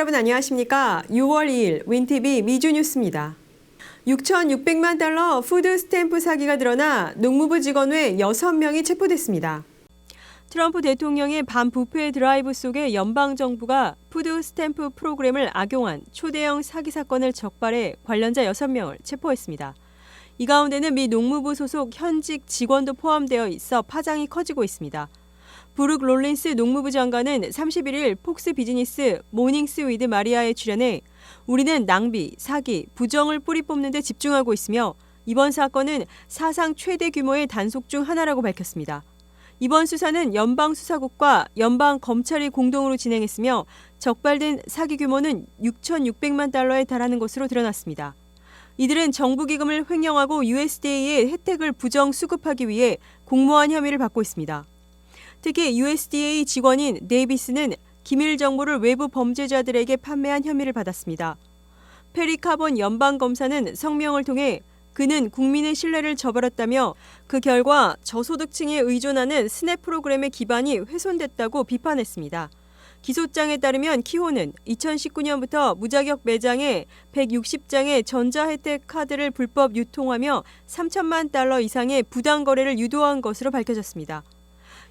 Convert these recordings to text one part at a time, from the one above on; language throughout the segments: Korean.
여러분 안녕하십니까? 6월 2일 윈티비 미주 뉴스입니다. 6,600만 달러 푸드 스탬프 사기가 드러나 농무부 직원 외 6명이 체포됐습니다. 트럼프 대통령의 반부패 드라이브 속에 연방 정부가 푸드 스탬프 프로그램을 악용한 초대형 사기 사건을 적발해 관련자 6명을 체포했습니다. 이 가운데는 미 농무부 소속 현직 직원도 포함되어 있어 파장이 커지고 있습니다. 브룩 롤린스 농무부 장관은 31일 폭스 비즈니스 모닝스 위드 마리아에 출연해 우리는 낭비, 사기, 부정을 뿌리 뽑는 데 집중하고 있으며 이번 사건은 사상 최대 규모의 단속 중 하나라고 밝혔습니다. 이번 수사는 연방 수사국과 연방 검찰이 공동으로 진행했으며 적발된 사기 규모는 6,600만 달러에 달하는 것으로 드러났습니다. 이들은 정부 기금을 횡령하고 USDA의 혜택을 부정 수급하기 위해 공모한 혐의를 받고 있습니다. 특히 USDA 직원인 데이비스는 기밀 정보를 외부 범죄자들에게 판매한 혐의를 받았습니다. 페리 카본 연방 검사는 성명을 통해 그는 국민의 신뢰를 저버렸다며 그 결과 저소득층에 의존하는 스냅 프로그램의 기반이 훼손됐다고 비판했습니다. 기소장에 따르면 키호는 2019년부터 무자격 매장에 160장의 전자혜택 카드를 불법 유통하며 3천만 달러 이상의 부당 거래를 유도한 것으로 밝혀졌습니다.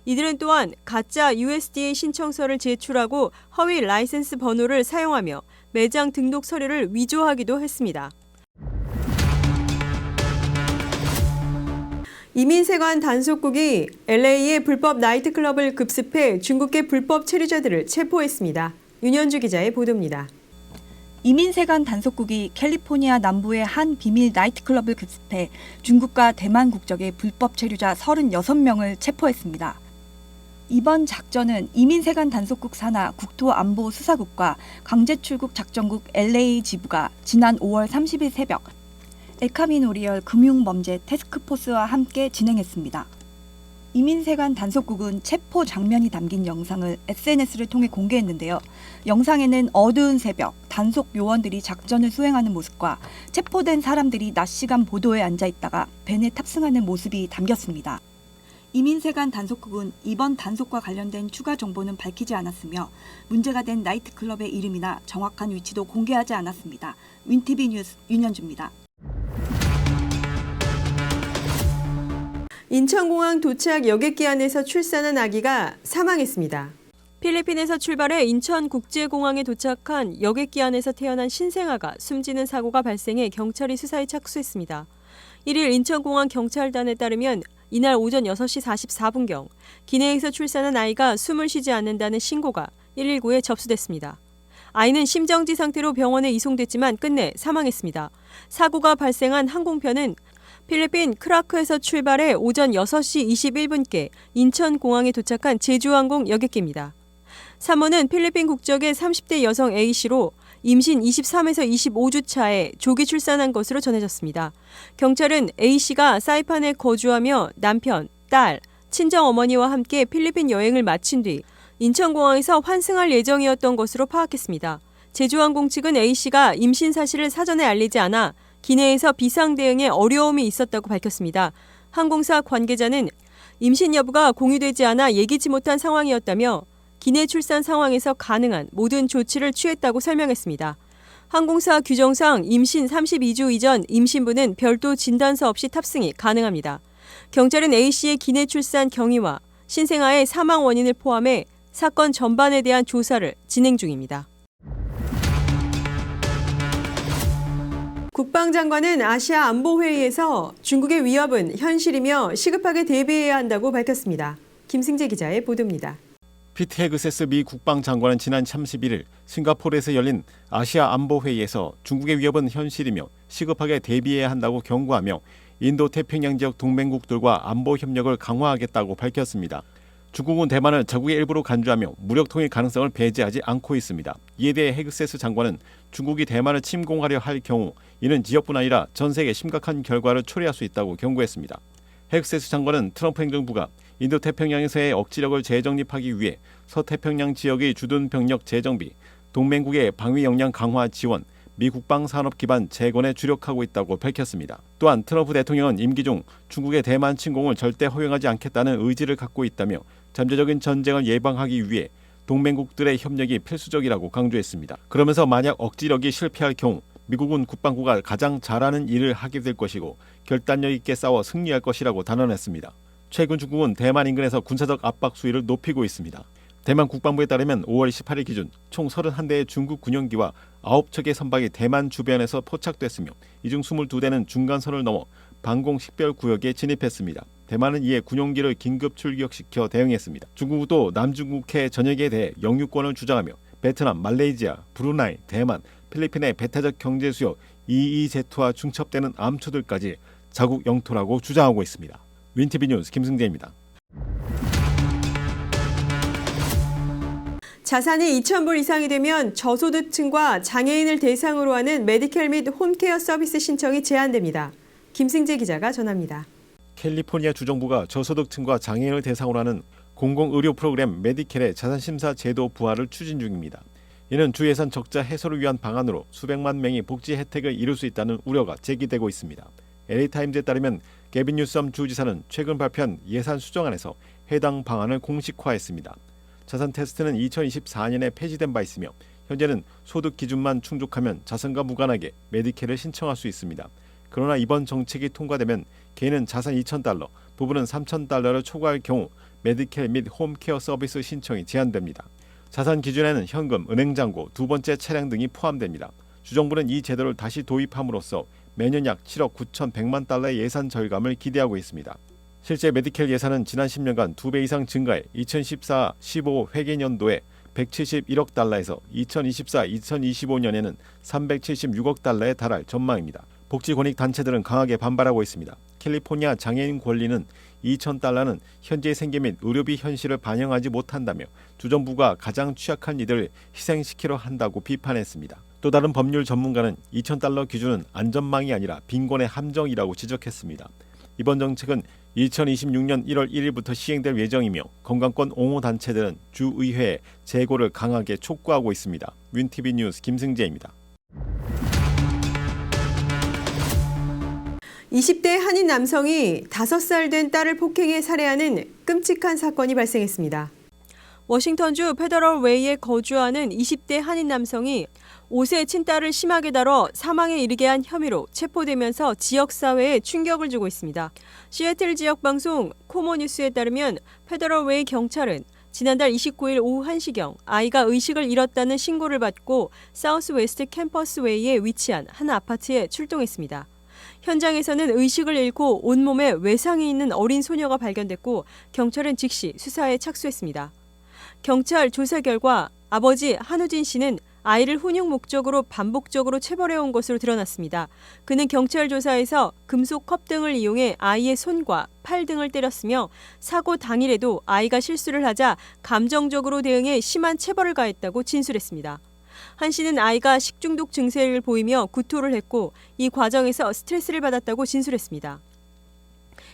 이들은 또한 가짜 USDA 신청서를 제출하고 허위 라이센스 번호를 사용하며 매장 등록 서류를 위조하기도 했습니다. 이민세관 단속국이 LA의 불법 나이트클럽을 급습해 중국계 불법 체류자들을 체포했습니다. 윤현주 기자의 보도입니다. 이민세관 단속국이 캘리포니아 남부의 한 비밀 나이트클럽을 급습해 중국과 대만 국적의 불법 체류자 36명을 체포했습니다. 이번 작전은 이민세관 단속국 산하 국토안보수사국과 강제출국 작전국 LA 지부가 지난 5월 30일 새벽 에카미노리얼 금융범죄 테스크포스와 함께 진행했습니다. 이민세관 단속국은 체포 장면이 담긴 영상을 SNS를 통해 공개했는데요. 영상에는 어두운 새벽 단속 요원들이 작전을 수행하는 모습과 체포된 사람들이 낮 시간 보도에 앉아 있다가 벤에 탑승하는 모습이 담겼습니다. 이민세관 단속국은 이번 단속과 관련된 추가 정보는 밝히지 않았으며 문제가 된 나이트클럽의 이름이나 정확한 위치도 공개하지 않았습니다. 윈티비 뉴스 윤현주입니다. 인천공항 도착 여객기 안에서 출산한 아기가 사망했습니다. 필리핀에서 출발해 인천국제공항에 도착한 여객기 안에서 태어난 신생아가 숨지는 사고가 발생해 경찰이 수사에 착수했습니다. 1일 인천공항 경찰단에 따르면 이날 오전 6시 44분경 기내에서 출산한 아이가 숨을 쉬지 않는다는 신고가 119에 접수됐습니다. 아이는 심정지 상태로 병원에 이송됐지만 끝내 사망했습니다. 사고가 발생한 항공편은 필리핀 크라크에서 출발해 오전 6시 21분께 인천공항에 도착한 제주항공 여객기입니다. 사모는 필리핀 국적의 30대 여성 A씨로 임신 23에서 25주 차에 조기 출산한 것으로 전해졌습니다. 경찰은 A씨가 사이판에 거주하며 남편, 딸, 친정 어머니와 함께 필리핀 여행을 마친 뒤 인천공항에서 환승할 예정이었던 것으로 파악했습니다. 제주항공 측은 A씨가 임신 사실을 사전에 알리지 않아 기내에서 비상 대응에 어려움이 있었다고 밝혔습니다. 항공사 관계자는 임신 여부가 공유되지 않아 예기치 못한 상황이었다며 기내 출산 상황에서 가능한 모든 조치를 취했다고 설명했습니다. 항공사 규정상 임신 32주 이전 임신부는 별도 진단서 없이 탑승이 가능합니다. 경찰은 A씨의 기내 출산 경위와 신생아의 사망 원인을 포함해 사건 전반에 대한 조사를 진행 중입니다. 국방장관은 아시아 안보회의에서 중국의 위협은 현실이며 시급하게 대비해야 한다고 밝혔습니다. 김승재 기자의 보도입니다. 피트 헤그세스 미 국방장관은 지난 31일 싱가포르에서 열린 아시아 안보 회의에서 중국의 위협은 현실이며 시급하게 대비해야 한다고 경고하며 인도 태평양 지역 동맹국들과 안보 협력을 강화하겠다고 밝혔습니다. 중국은 대만을 자국의 일부로 간주하며 무력 통일 가능성을 배제하지 않고 있습니다. 이에 대해 헤그세스 장관은 중국이 대만을 침공하려 할 경우 이는 지역뿐 아니라 전 세계 심각한 결과를 초래할 수 있다고 경고했습니다. 헤그세스 장관은 트럼프 행정부가 인도 태평양에서의 억지력을 재정립하기 위해 서태평양 지역의 주둔 병력 재정비, 동맹국의 방위 역량 강화 지원, 미 국방 산업 기반 재건에 주력하고 있다고 밝혔습니다. 또한 트럼프 대통령은 임기 중 중국의 대만 침공을 절대 허용하지 않겠다는 의지를 갖고 있다며 잠재적인 전쟁을 예방하기 위해 동맹국들의 협력이 필수적이라고 강조했습니다. 그러면서 만약 억지력이 실패할 경우 미국은 국방부가 가장 잘하는 일을 하게 될 것이고 결단력 있게 싸워 승리할 것이라고 단언했습니다. 최근 중국은 대만 인근에서 군사적 압박 수위를 높이고 있습니다. 대만 국방부에 따르면 5월 18일 기준 총 31대의 중국 군용기와 9척의 선박이 대만 주변에서 포착됐으며 이 중 22대는 중간선을 넘어 방공 식별 구역에 진입했습니다. 대만은 이에 군용기를 긴급 출격시켜 대응했습니다. 중국도 남중국해 전역에 대해 영유권을 주장하며 베트남, 말레이시아, 브루나이, 대만, 필리핀의 배타적 경제 수요 EEZ와 중첩되는 암초들까지 자국 영토라고 주장하고 있습니다. 윈티비 뉴스 김승재입니다. 자산이 2,000불 이상이 되면 저소득층과 장애인을 대상으로 하는 메디켈 및 홈케어 서비스 신청이 제한됩니다. 김승재 기자가 전합니다. 캘리포니아 주정부가 저소득층과 장애인을 대상으로 하는 공공의료 프로그램 메디켈의 자산심사 제도 부활을 추진 중입니다. 이는 주 예산 적자 해소를 위한 방안으로 수백만 명이 복지 혜택을 이룰 수 있다는 우려가 제기되고 있습니다. LA타임즈에 따르면 게빈 뉴섬 주지사는 최근 발표한 예산 수정안에서 해당 방안을 공식화했습니다. 자산 테스트는 2024년에 폐지된 바 있으며 현재는 소득 기준만 충족하면 자산과 무관하게 메디케를 신청할 수 있습니다. 그러나 이번 정책이 통과되면 개인은 자산 2,000달러, 부부는 3,000달러를 초과할 경우 메디켈 및 홈케어 서비스 신청이 제한됩니다. 자산 기준에는 현금, 은행 잔고, 두 번째 차량 등이 포함됩니다. 주정부는 이 제도를 다시 도입함으로써 매년 약 7억 9,100만 달러의 예산 절감을 기대하고 있습니다. 실제 메디켈 예산은 지난 10년간 두배 이상 증가해 2014-15 회계년도에 171억 달러에서 2024-2025년에는 376억 달러에 달할 전망입니다. 복지 권익 단체들은 강하게 반발하고 있습니다. 캘리포니아 장애인 권리는 2,000달러는 현재 생계 및 의료비 현실을 반영하지 못한다며 주정부가 가장 취약한 이들을 희생시키려 한다고 비판했습니다. 또 다른 법률 전문가는 2,000달러 기준은 안전망이 아니라 빈곤의 함정이라고 지적했습니다. 이번 정책은 2026년 1월 1일부터 시행될 예정이며 건강권 옹호 단체들은 주의회에 재고를 강하게 촉구하고 있습니다. 윈티비 뉴스 김승재입니다. 20대 한인 남성이 5살 된 딸을 폭행해 살해하는 끔찍한 사건이 발생했습니다. 워싱턴주 페더럴 웨이에 거주하는 20대 한인 남성이 5세 친딸을 심하게 다뤄 사망에 이르게 한 혐의로 체포되면서 지역 사회에 충격을 주고 있습니다. 시애틀 지역 방송 코모뉴스에 따르면 페더럴 웨이 경찰은 지난달 29일 오후 1시경 아이가 의식을 잃었다는 신고를 받고 사우스 웨스트 캠퍼스 웨이에 위치한 한 아파트에 출동했습니다. 현장에서는 의식을 잃고 온몸에 외상이 있는 어린 소녀가 발견됐고 경찰은 즉시 수사에 착수했습니다. 경찰 조사 결과 아버지 한우진 씨는 아이를 훈육 목적으로 반복적으로 체벌해온 것으로 드러났습니다. 그는 경찰 조사에서 금속 컵 등을 이용해 아이의 손과 팔 등을 때렸으며 사고 당일에도 아이가 실수를 하자 감정적으로 대응해 심한 체벌을 가했다고 진술했습니다. 한 씨는 아이가 식중독 증세를 보이며 구토를 했고 이 과정에서 스트레스를 받았다고 진술했습니다.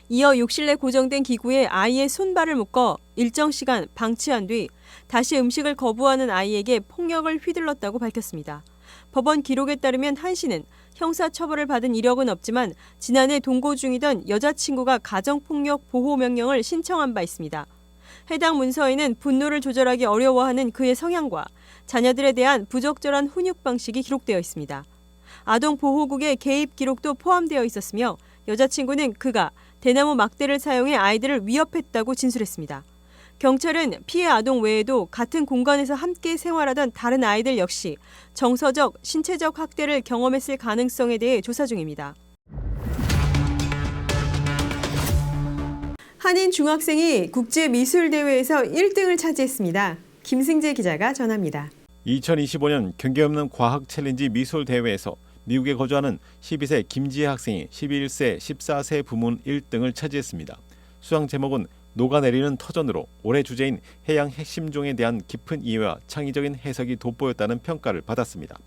이어 욕실 내 고정된 기구에 아이의 손발을 묶어 일정 시간 방치한 뒤 다시 음식을 거부하는 아이에게 폭력을 휘둘렀다고 밝혔습니다. 법원 기록에 따르면 한 씨는 형사 처벌을 받은 이력은 없지만 지난해 동거 중이던 여자친구가 가정폭력 보호 명령을 신청한 바 있습니다. 해당 문서에는 분노를 조절하기 어려워하는 그의 성향과 자녀들에 대한 부적절한 훈육 방식이 기록되어 있습니다. 아동 보호국의 개입 기록도 포함되어 있었으며 여자친구는 그가 대나무 막대를 사용해 아이들을 위협했다고 진술했습니다. 경찰은 피해 아동 외에도 같은 공간에서 함께 생활하던 다른 아이들 역시 정서적, 신체적 학대를 경험했을 가능성에 대해 조사 중입니다. 한인 중학생이 국제 미술 대회에서 1등을 차지했습니다. 김승재 기자가 전합니다. 2025년 경계 없는 과학 챌린지 미술 대회에서 미국에 거주하는 12세 김지혜 학생이 11세, 14세 부문 1등을 차지했습니다. 수상 제목은 녹아내리는 터전으로 올해 주제인 해양 핵심종에 대한 깊은 이해와 창의적인 해석이 돋보였다는 평가를 받았습니다.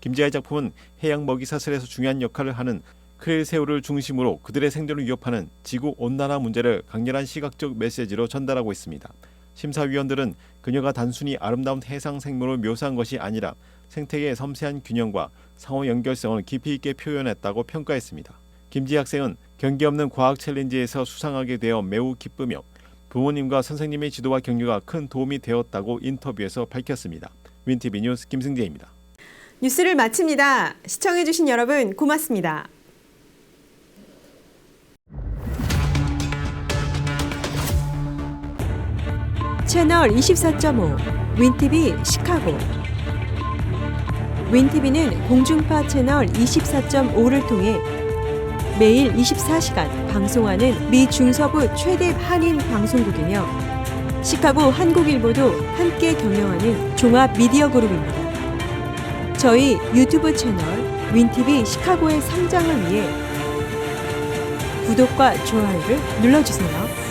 김지혜의 작품은 해양 먹이 사슬에서 중요한 역할을 하는 크릴 새우를 중심으로 그들의 생존을 위협하는 지구 온난화 문제를 강렬한 시각적 메시지로 전달하고 있습니다. 심사위원들은 그녀가 단순히 아름다운 해상 생물을 묘사한 것이 아니라 생태계의 섬세한 균형과 상호 연결성을 깊이 있게 표현했다고 평가했습니다. 김지 학생은 경기 없는 과학 챌린지에서 수상하게 되어 매우 기쁘며 부모님과 선생님의 지도와 격려가 큰 도움이 되었다고 인터뷰에서 밝혔습니다. 윈티비 뉴스 김승재입니다. 뉴스를 마칩니다. 시청해주신 여러분 고맙습니다. 채널 24.5 윈티비 시카고 윈티비는 공중파 채널 24.5를 통해 매일 24시간 방송하는 미 중서부 최대 한인 방송국이며 시카고 한국일보도 함께 경영하는 종합 미디어 그룹입니다. 저희 유튜브 채널 윈티비 시카고의 성장을 위해 구독과 좋아요를 눌러주세요.